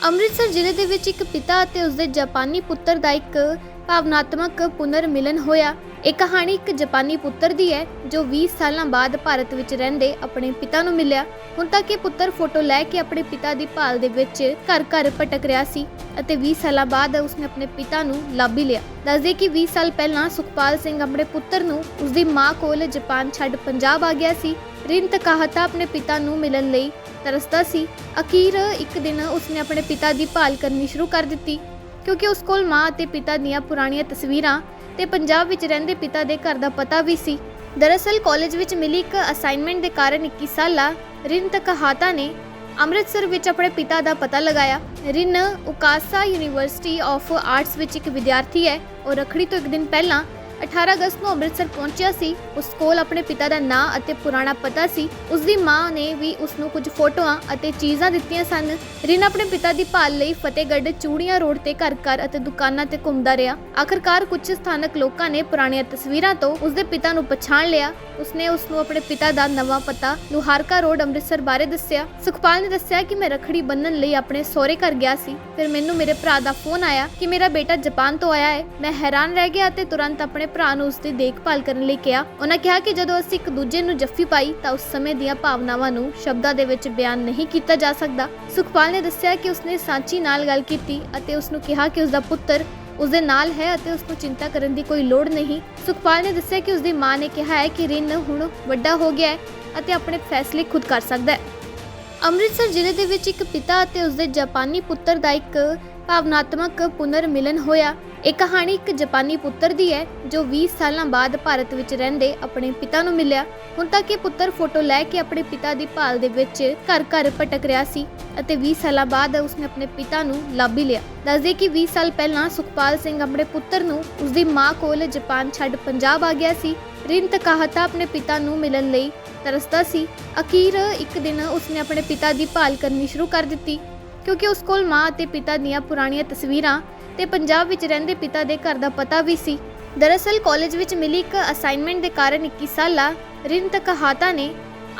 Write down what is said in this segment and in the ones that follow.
ਅੰਮ੍ਰਿਤਸਰ ਜ਼ਿਲ੍ਹੇ ਦੇ ਵਿੱਚ ਇੱਕ ਪਿਤਾ ਅਤੇ ਉਸਦੇ ਜਾਪਾਨੀ ਪੁੱਤਰ ਦਾ ਇੱਕ ਭਾਵਨਾਤਮਕ ਪੁਨਰ ਮਿਲਨ ਹੋਇਆ। ਇਹ ਕਹਾਣੀ ਇੱਕ ਜਾਪਾਨੀ ਪੁੱਤਰ ਦੀ ਹੈ, ਜੋ 20 ਸਾਲਾਂ ਬਾਅਦ ਭਾਰਤ ਵਿੱਚ ਰਹਿੰਦੇ ਆਪਣੇ ਪਿਤਾ ਨੂੰ ਮਿਲਿਆ। ਹੁਣ ਤੱਕ ਇਹ ਪੁੱਤਰ ਫੋਟੋ ਲੈ ਕੇ ਆਪਣੇ ਪਿਤਾ ਦੀ ਭਾਲ ਦੇ ਵਿੱਚ ਘਰ-ਘਰ ਭਟਕ ਰਿਹਾ ਸੀ ਅਤੇ 20 ਸਾਲਾਂ ਬਾਅਦ ਉਸਨੇ ਆਪਣੇ ਪਿਤਾ ਨੂੰ ਲੱਭ ਹੀ ਲਿਆ। ਦੱਸਦੇ ਕਿ 20 ਸਾਲ ਪਹਿਲਾਂ ਸੁਖਪਾਲ ਸਿੰਘ ਆਪਣੇ ਪੁੱਤਰ ਨੂੰ ਉਸਦੀ ਮਾਂ ਕੋਲ ਜਾਪਾਨ ਛੱਡ ਪੰਜਾਬ ਆ ਗਿਆ ਸੀ। ਰਿਨ ਤਕਾਹਤਾ ਆਪਣੇ ਪਿਤਾ ਨੂੰ ਮਿਲਣ ਲਈ ਤਰਸਦਾ ਸੀ। ਅਖੀਰ ਇੱਕ ਦਿਨ ਉਸਨੇ ਆਪਣੇ ਪਿਤਾ ਦੀ ਭਾਲ ਕਰਨੀ ਸ਼ੁਰੂ ਕਰ ਦਿੱਤੀ। ਕਿਉਂਕਿ ਉਸ ਕੋਲ ਮਾਂ ਅਤੇ ਪਿਤਾ ਦੀਆਂ ਪੁਰਾਣੀਆਂ ਤਸਵੀਰਾਂ ਤੇ ਪੰਜਾਬ ਵਿੱਚ ਰਹਿੰਦੇ ਪਿਤਾ ਦੇ ਘਰ ਦਾ ਪਤਾ ਵੀ ਸੀ। ਦਰਅਸਲ ਕਾਲਜ ਵਿੱਚ ਮਿਲੀ ਇੱਕ ਅਸਾਈਨਮੈਂਟ ਦੇ ਕਾਰਨ 21 ਸਾਲਾ ਰਿਨ ਤਕਹਾਤਾ ਨੇ ਅੰਮ੍ਰਿਤਸਰ ਵਿੱਚ ਆਪਣੇ ਪਿਤਾ ਦਾ ਪਤਾ ਲਗਾਇਆ। ਰਿਨ ਉਕਾਸਾ ਯੂਨੀਵਰਸਿਟੀ ਆਫ ਆਰਟਸ ਵਿੱਚ ਇੱਕ ਵਿਦਿਆਰਥੀ ਹੈ। ਉਹ ਰਖੜੀ ਤੋਂ ਇੱਕ ਦਿਨ ਪਹਿਲਾਂ 18 ਅਗਸਤ ਨੂੰ ਅੰਮ੍ਰਿਤਸਰ ਪਹੁੰਚਿਆ ਸੀ। ਉਸ ਕੋਲ ਆਪਣੇ ਪਿਤਾ ਦਾ ਨਾਂ ਅਤੇ ਪੁਰਾਣਾ ਪਤਾ ਸੀ। ਉਸ ਦੀ ਮਾਂ ਨੇ ਵੀ ਉਸ ਨੂੰ ਕੁਝ ਫੋਟੋਆਂ ਅਤੇ ਚੀਜ਼ਾਂ ਦਿੱਤੀਆਂ ਸਨ। ਰਿਨ ਆਪਣੇ ਪਿਤਾ ਦੀ ਭਾਲ ਲਈ ਫਤਿਹਗੜ੍ਹ ਚੂੜੀਆਂ ਰੋਡ ਤੇ ਘਰ-ਘਰ ਅਤੇ ਦੁਕਾਨਾਂ ਤੇ ਘੁੰਮਦਾ ਰਿਹਾ। ਆਖਰਕਾਰ ਕੁਝ ਸਥਾਨਕ ਲੋਕਾਂ ਨੇ ਪੁਰਾਣੀਆਂ ਤਸਵੀਰਾਂ ਤੋਂ ਉਸ ਦੇ ਪਿਤਾ ਨੂੰ ਪਛਾਣ ਲਿਆ। ਉਸਨੇ ਉਸ ਨੂੰ ਆਪਣੇ ਪਿਤਾ ਦਾ ਨਵਾਂ ਪਤਾ ਲੁਹਾਰਕਾ ਰੋਡ ਅੰਮ੍ਰਿਤਸਰ ਬਾਰੇ ਦੱਸਿਆ। ਸੁਖਪਾਲ ਨੇ ਦੱਸਿਆ ਕਿ ਮੈਂ ਰਖੜੀ ਬੰਨਣ ਲਈ ਆਪਣੇ ਸਹੁਰੇ ਘਰ ਗਿਆ ਸੀ। ਫਿਰ ਮੈਨੂੰ ਮੇਰੇ ਭਰਾ ਦਾ ਫੋਨ ਆਇਆ ਕਿ ਮੇਰਾ ਬੇਟਾ ਜਾਪਾਨ ਤੋਂ ਆਇਆ ਹੈ। ਮੈਂ ਹੈਰਾਨ ਰਹਿ ਗਿਆ ਅਤੇ ਤੁਰੰਤ ਆਪਣੇ ਭਰਾ ਨੂੰ ਉਸ ਦੀ ਦੇਖਭਾਲ ਕਰਨ ਲਈ ਕਿਹਾ। ਉਹਨਾਂ ਕਿਹਾ ਕਿ ਜਦੋਂ ਅਸੀਂ ਇੱਕ ਦੂਜੇ ਨੂੰ ਜੱਫੀ ਪਾਈ ਤਾਂ ਉਸ ਸਮੇਂ ਦੀਆਂ ਭਾਵਨਾਵਾਂ ਨੂੰ ਸ਼ਬਦਾਂ ਦੇ ਵਿੱਚ ਬਿਆਨ ਨਹੀਂ ਕੀਤਾ ਜਾ ਸਕਦਾ। ਸੁਖਪਾਲ ਨੇ ਦੱਸਿਆ ਕਿ ਉਸਨੇ ਸਾਂਚੀ ਨਾਲ ਗੱਲ ਕੀਤੀ ਅਤੇ ਉਸ ਨੂੰ ਕਿਹਾ ਕਿ ਉਸ ਦਾ ਪੁੱਤਰ ਉਸ ਦੇ ਨਾਲ ਹੈ ਅਤੇ ਉਸ ਨੂੰ ਚਿੰਤਾ ਕਰਨ ਦੀ ਕੋਈ ਲੋੜ ਨਹੀਂ। ਸੁਖਪਾਲ ਨੇ ਦੱਸਿਆ ਕਿ ਉਸ ਦੀ ਮਾਂ ਨੇ ਕਿਹਾ ਹੈ ਕਿ ਰਿੰਨ ਹੁਣ ਵੱਡਾ ਹੋ ਗਿਆ ਹੈ ਅਤੇ ਆਪਣੇ ਫੈਸਲੇ ਖੁਦ ਕਰ ਸਕਦਾ ਹੈ। ਅੰਮ੍ਰਿਤਸਰ ਜ਼ਿਲ੍ਹੇ ਦੇ ਵਿੱਚ ਇੱਕ ਪਿਤਾ ਅਤੇ ਉਸਦੇ ਜਾਪਾਨੀ ਪੁੱਤਰ ਦਾ ਇੱਕ ਭਾਵਨਾਤਮਕ ਪੁਨਰ ਮਿਲਨ ਹੋਇਆ। ਇਹ ਕਹਾਣੀ ਇੱਕ ਜਾਪਾਨੀ ਪੁੱਤਰ ਦੀ ਹੈ, ਜੋ 20 ਸਾਲਾਂ ਬਾਅਦ ਭਾਰਤ ਵਿੱਚ ਰਹਿੰਦੇ ਆਪਣੇ ਪਿਤਾ ਨੂੰ ਮਿਲਿਆ। ਹੁਣ ਤੱਕ ਇਹ ਪੁੱਤਰ ਫੋਟੋ ਲੈ ਕੇ ਆਪਣੇ ਪਿਤਾ ਦੀ ਭਾਲ ਦੇ ਵਿੱਚ ਘਰ-ਘਰ ਭਟਕ ਰਿਹਾ ਸੀ ਅਤੇ 20 ਸਾਲਾਂ ਬਾਅਦ ਉਸਨੇ ਆਪਣੇ ਪਿਤਾ ਨੂੰ ਲੱਭ ਹੀ ਲਿਆ। ਦੱਸਦੇ ਕਿ 20 ਸਾਲ ਪਹਿਲਾਂ ਸੁਖਪਾਲ ਸਿੰਘ ਆਪਣੇ ਪੁੱਤਰ ਨੂੰ ਉਸਦੀ ਮਾਂ ਕੋਲ ਜਾਪਾਨ ਛੱਡ ਪੰਜਾਬ ਆ ਗਿਆ ਸੀ। ਰਿਨ ਤਕਾਹਤਾ ਆਪਣੇ ਪਿਤਾ ਨੂੰ ਮਿਲਣ ਲਈ ਤਰਸਦਾ ਸੀ। ਅਖੀਰ ਇੱਕ ਦਿਨ ਉਸਨੇ ਆਪਣੇ ਪਿਤਾ ਦੀ ਭਾਲ ਕਰਨੀ ਸ਼ੁਰੂ ਕਰ ਦਿੱਤੀ, ਕਿਉਂਕਿ ਉਸ ਕੋਲ ਮਾਂ ਅਤੇ ਪਿਤਾ ਦੀਆਂ ਪੁਰਾਣੀਆਂ ਤਸਵੀਰਾਂ ਤੇ ਪੰਜਾਬ ਵਿੱਚ ਰਹਿੰਦੇ ਪਿਤਾ ਦੇ ਘਰ ਦਾ ਪਤਾ ਵੀ ਸੀ। ਦਰਅਸਲ ਕਾਲਜ ਵਿੱਚ ਮਿਲੀ ਇੱਕ ਅਸਾਈਨਮੈਂਟ ਦੇ ਕਾਰਨ 21 ਸਾਲਾ ਰਿਨ ਤਕਹਾਤਾ ਨੇ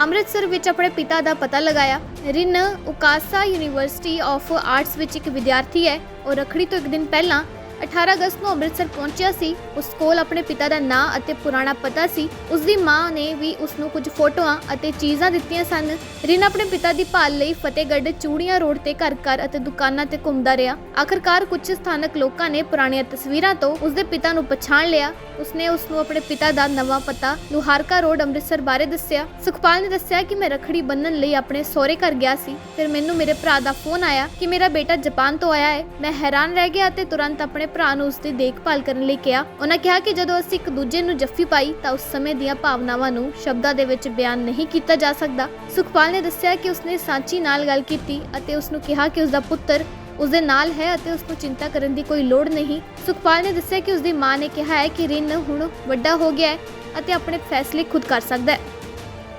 ਅੰਮ੍ਰਿਤਸਰ ਵਿੱਚ ਆਪਣੇ ਪਿਤਾ ਦਾ ਪਤਾ ਲਗਾਇਆ। ਰਿਨ ਉਕਾਸਾ ਯੂਨੀਵਰਸਿਟੀ ਆਫ ਆਰਟਸ ਵਿੱਚ ਇੱਕ ਵਿਦਿਆਰਥੀ ਹੈ। ਉਹ ਰਖੜੀ ਤੋਂ ਇੱਕ ਦਿਨ ਪਹਿਲਾਂ 18 ਅਗਸਤ ਨੂੰ ਅੰਮ੍ਰਿਤਸਰ ਪਹੁੰਚਿਆ ਸੀ। ਉਸ ਕੋਲ ਆਪਣੇ ਪਿਤਾ ਦਾ ਨਾਂ ਅਤੇ ਪੁਰਾਣਾ ਪਤਾ ਸੀ। ਉਸ ਦੀ ਮਾਂ ਨੇ ਵੀ ਉਸ ਨੂੰ ਕੁਝ ਫੋਟੋਆਂ ਅਤੇ ਚੀਜ਼ਾਂ ਦਿੱਤੀਆਂ ਸਨ। ਰਿਨ ਆਪਣੇ ਪਿਤਾ ਦੀ ਭਾਲ ਲਈ ਫਤਿਹਗੜ੍ਹ ਚੂੜੀਆਂ ਰੋਡ ਤੇ ਘਰ-ਘਰ ਅਤੇ ਦੁਕਾਨਾਂ ਤੇ ਘੁੰਮਦਾ ਰਿਹਾ। ਆਖਰਕਾਰ ਕੁਝ ਸਥਾਨਕ ਲੋਕਾਂ ਨੇ ਪੁਰਾਣੀਆਂ ਤਸਵੀਰਾਂ ਤੋਂ ਉਸ ਦੇ ਪਿਤਾ ਨੂੰ ਪਛਾਣ ਲਿਆ। ਉਸਨੇ ਉਸ ਨੂੰ ਆਪਣੇ ਪਿਤਾ ਦਾ ਨਵਾਂ ਪਤਾ ਲੁਹਾਰਕਾ ਰੋਡ ਅੰਮ੍ਰਿਤਸਰ ਬਾਰੇ ਦੱਸਿਆ। ਸੁਖਪਾਲ ਨੇ ਦੱਸਿਆ ਕਿ ਮੈਂ ਰਖੜੀ ਬੰਨਣ ਲਈ ਆਪਣੇ ਸਹੁਰੇ ਘਰ ਗਿਆ ਸੀ। ਫਿਰ ਮੈਨੂੰ ਮੇਰੇ ਭਰਾ ਦਾ ਫੋਨ ਆਇਆ ਕਿ ਮੇਰਾ ਬੇਟਾ ਜਾਪਾਨ ਤੋਂ ਆਇਆ ਹੈ। ਮੈਂ ਹੈਰਾਨ ਰਹਿ ਗਿਆ ਅਤੇ ਤੁਰੰਤ ਆਪਣੇ ਭਰਾ ਨੂੰ ਉਸ ਦੀ ਦੇਖਭਾਲ ਕਰਨ ਲਈ ਕਿਹਾ। ਉਹਨਾਂ ਕਿਹਾ ਕਿ ਜਦੋਂ ਅਸੀਂ ਇੱਕ ਦੂਜੇ ਨੂੰ ਜੱਫੀ ਪਾਈ, ਤਾਂ ਉਸ ਸਮੇਂ ਦੀਆਂ ਭਾਵਨਾਵਾਂ ਨੂੰ ਸ਼ਬਦਾਂ ਦੇ ਵਿੱਚ ਬਿਆਨ ਨਹੀਂ ਕੀਤਾ ਜਾ ਸਕਦਾ। ਸੁਖਪਾਲ ਨੇ ਦੱਸਿਆ ਕਿ ਉਸਨੇ ਸਾਂਚੀ ਨਾਲ ਗੱਲ ਕੀਤੀ ਅਤੇ ਉਸ ਨੂੰ ਕਿਹਾ ਕਿ ਉਸ ਦਾ ਪੁੱਤਰ ਉਸ ਦੇ ਨਾਲ ਹੈ ਅਤੇ ਉਸ ਨੂੰ ਚਿੰਤਾ ਕਰਨ ਦੀ ਕੋਈ ਲੋੜ ਨਹੀਂ। ਸੁਖਪਾਲ ਨੇ ਦੱਸਿਆ ਕਿ ਉਸ ਦੀ ਮਾਂ ਨੇ ਕਿਹਾ ਹੈ ਕਿ ਰਿੰਨ ਹੁਣ ਵੱਡਾ ਹੋ ਗਿਆ ਹੈ ਅਤੇ ਆਪਣੇ ਫੈਸਲੇ ਖੁਦ ਕਰ ਸਕਦਾ ਹੈ।